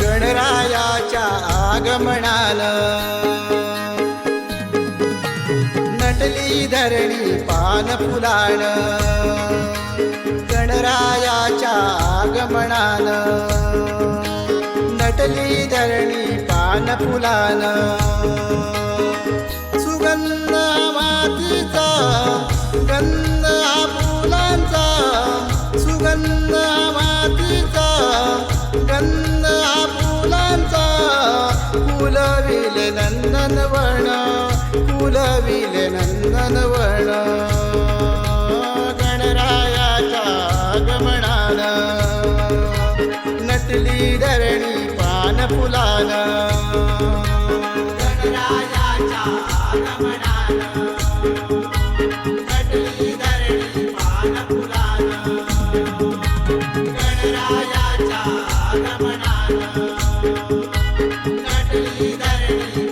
गणरायाच्या धरणी पान फुलाण गणरायाच्या आगमनान नटली धरणी पान फुलान पान फुलानं गणरायाच्या आगमनानं नटली धरणी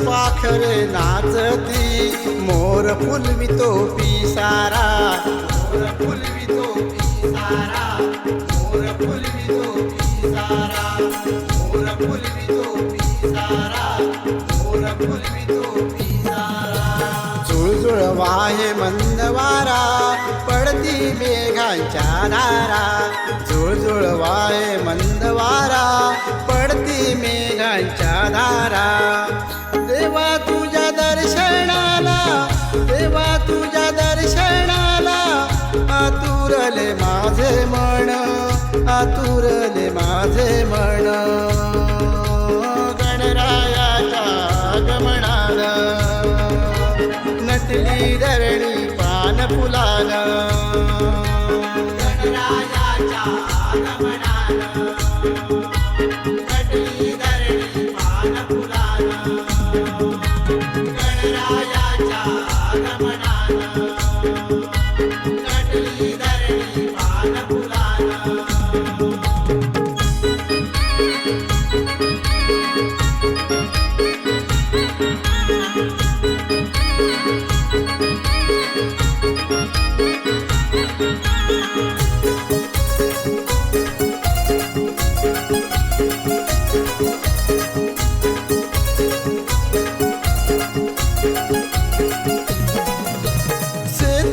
पाखर नाचती. मोर फुलवितो पिसारा मोर फुलवितो पिसारा मोर फुलवितो पिसारा मोर फुलवितो पिसारा मोर फुलवितो पिसारा झुळझुळ वाहे मंद वारा. पडती मेघांच्या धारा झुळझुळ वाहे मंद आतुरले माझे मन आतुरले माझे मन. गणरायाच्या आगमनानं नटली धरणी पान फुलानं. गणरायाच्या आगमनानं नटली धरणी पान फुलानं.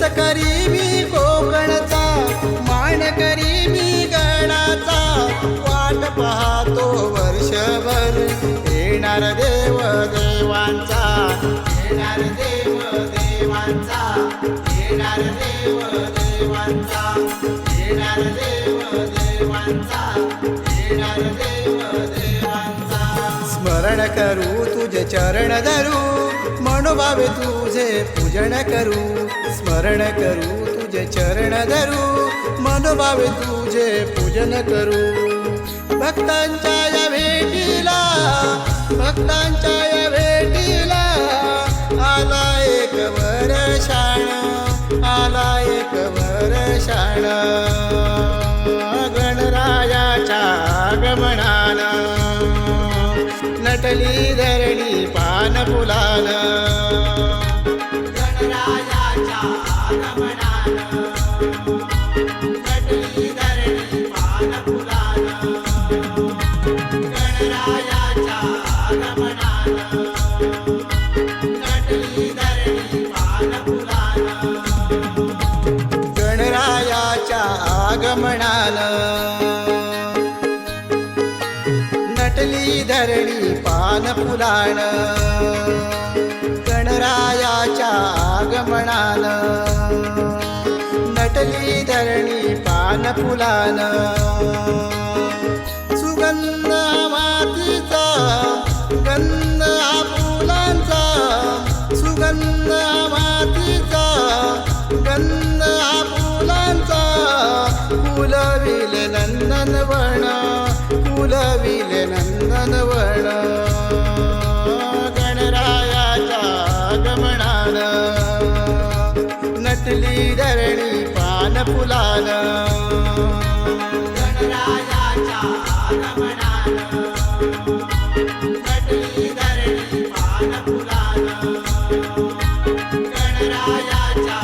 करी मी कोकणचा मान करी मी गणाचा. वाट पाहतो वर्षभर येणार देव देवांचा. येणार देव देवांचा. येणार देव देवांचा. येणार देव देवांचा. येणार देव देवांचा स्मरण करू तुझे चरण धरू मनोभावे तुझे पूजन करू स्मरण करू तुझे चरण धरू मनोभावे तुझे पूजन करू. भक्तांच्या या भेटीला भक्तांच्या या भेटीला आला एक वर्षाण आला एक वर गणरायाच्या धरणी पान फुलाण गणरायाच्या आगमनान. नटली धरणी पान फुलान. सुगंध मातीचा गंध फुलांचा सुगंध मातीचा गंध हा फुलांचा फुलविले नंदनवन फुलविले नंदनवन गणरायाच्या आगमनान. नटली धरणी पान फुलान गणरायाच्या आगमनानं. नटली धरणी पान फुलान गणरायाच्या